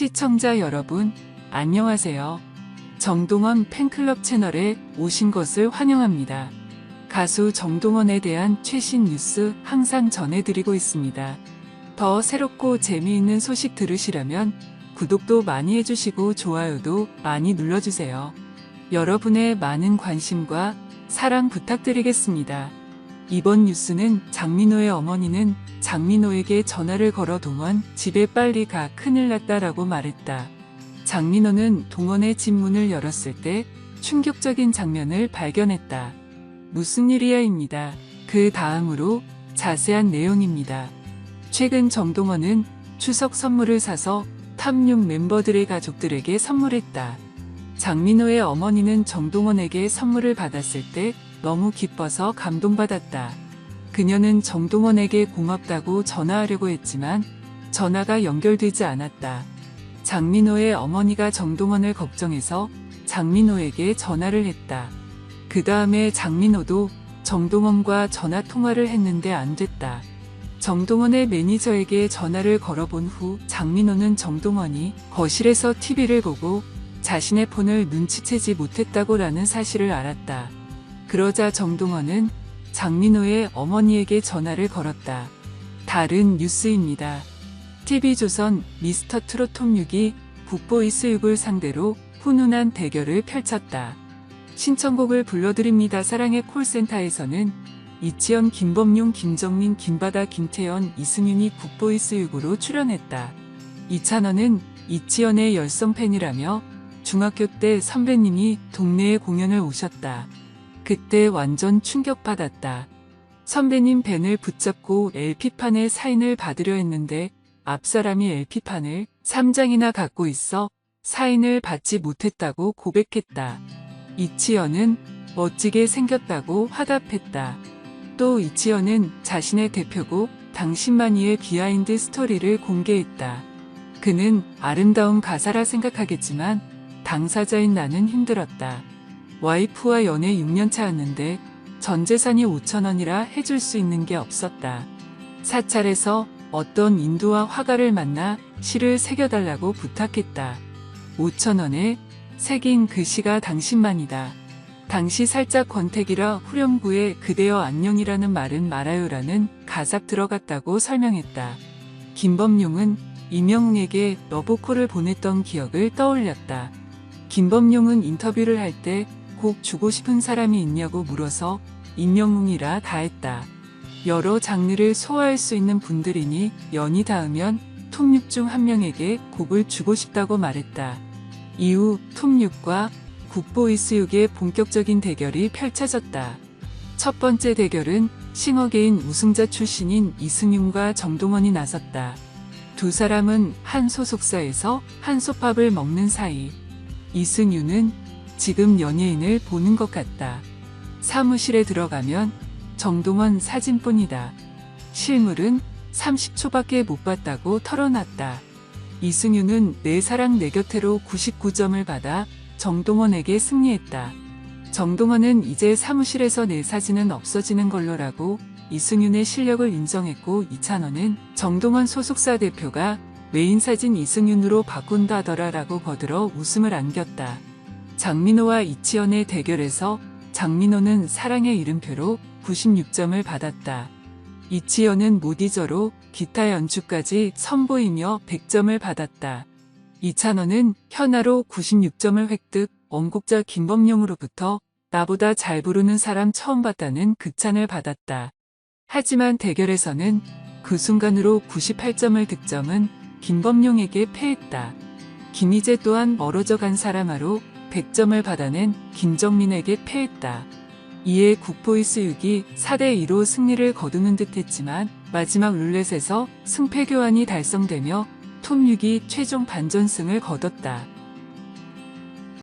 시청자 여러분, 안녕하세요. 정동원 팬클럽 채널에 오신 것을 환영합니다. 가수 정동원에 대한 최신 뉴스 항상 전해드리고 있습니다. 더 새롭고 재미있는 소식 들으시려면 구독도 많이 해주시고 좋아요도 많이 눌러주세요. 여러분의 많은 관심과 사랑 부탁드리겠습니다. 이번 뉴스는 장민호의 어머니는 장민호에게 전화를 걸어 동원 집에 빨리 가 큰일 났다라고 말했다. 장민호는 동원의 집 문을 열었을 때 충격적인 장면을 발견했다. 무슨 일이야입니다. 그 다음으로 자세한 내용입니다. 최근 정동원은 추석 선물을 사서 탑6 멤버들의 가족들에게 선물했다. 장민호의 어머니는 정동원에게 선물을 받았을 때 너무 기뻐서 감동받았다. 그녀는 정동원에게 고맙다고 전화하려고 했지만 전화가 연결되지 않았다. 장민호의 어머니가 정동원을 걱정해서 장민호에게 전화를 했다. 그 다음에 장민호도 정동원과 전화 통화를 했는데 안 됐다. 정동원의 매니저에게 전화를 걸어본 후 장민호는 정동원이 거실에서 TV를 보고 자신의 폰을 눈치채지 못했다고라는 사실을 알았다. 그러자 정동원은 장민호의 어머니에게 전화를 걸었다. 다른 뉴스입니다. TV조선 미스터 트롯 톱 6이 북보이스 6을 상대로 훈훈한 대결을 펼쳤다. 신청곡을 불러드립니다. 사랑의 콜센터에서는 이치현, 김범용, 김정민, 김바다, 김태연, 이승윤이 북보이스 6으로 출연했다. 이찬원은 이치현의 열성 팬이라며 중학교 때 선배님이 동네에 공연을 오셨다. 그때 완전 충격받았다. 선배님 밴을 붙잡고 LP판에 사인을 받으려 했는데 앞사람이 LP판을 3장이나 갖고 있어 사인을 받지 못했다고 고백했다. 이치현은 멋지게 생겼다고 화답했다. 또 이치현은 자신의 대표곡 당신만이의 비하인드 스토리를 공개했다. 그는 아름다운 가사라 생각하겠지만 당사자인 나는 힘들었다. 와이프와 연애 6년 차였는데 전 재산이 5천원이라 해줄 수 있는 게 없었다. 사찰에서 어떤 인도와 화가를 만나 시를 새겨달라고 부탁했다. 5천원에 새긴 글씨가 당신만이다. 당시 살짝 권태기라 후렴구에 그대여 안녕이라는 말은 말아요라는 가사 들어갔다고 설명했다. 김범용은 이명웅에게 러브콜을 보냈던 기억을 떠올렸다. 김범용은 인터뷰를 할때꼭 주고 싶은 사람이 있냐고 물어서 임영웅이라 다 했다. 여러 장르를 소화할 수 있는 분들이니 연이 닿으면 톱6 중 한 명에게 곡을 주고 싶다고 말했다. 이후 톱6과 국보이스 6의 본격적인 대결이 펼쳐졌다. 첫 번째 대결은 싱어게인 우승자 출신인 이승윤과 정동원이 나섰다. 두 사람은 한 소속사에서 한솥밥을 먹는 사이. 이승윤은 지금 연예인을 보는 것 같다. 사무실에 들어가면 정동원 사진뿐이다. 실물은 30초밖에 못 봤다고 털어놨다. 이승윤은 내 사랑 내 곁에로 99점을 받아 정동원에게 승리했다. 정동원은 이제 사무실에서 내 사진은 없어지는 걸로라고 이승윤의 실력을 인정했고 이찬원은 정동원 소속사 대표가 메인 사진 이승윤으로 바꾼다더라라고 거들어 웃음을 안겼다. 장민호와 이치현의 대결에서 장민호는 사랑의 이름표로 96점을 받았다. 이치현은 모디저로 기타 연주까지 선보이며 100점을 받았다. 이찬원은 현아로 96점을 획득, 원곡자 김범용으로부터 나보다 잘 부르는 사람 처음 봤다는 극찬을 받았다. 하지만 대결에서는 그 순간으로 98점을 득점은 김범용에게 패했다. 김희재 또한 멀어져 간 사람아로 100점을 받아낸 김정민에게 패했다. 이에 국보이스 6이 4대2로 승리를 거두는 듯 했지만 마지막 룰렛에서 승패 교환이 달성되며 톱6이 최종 반전승을 거뒀다.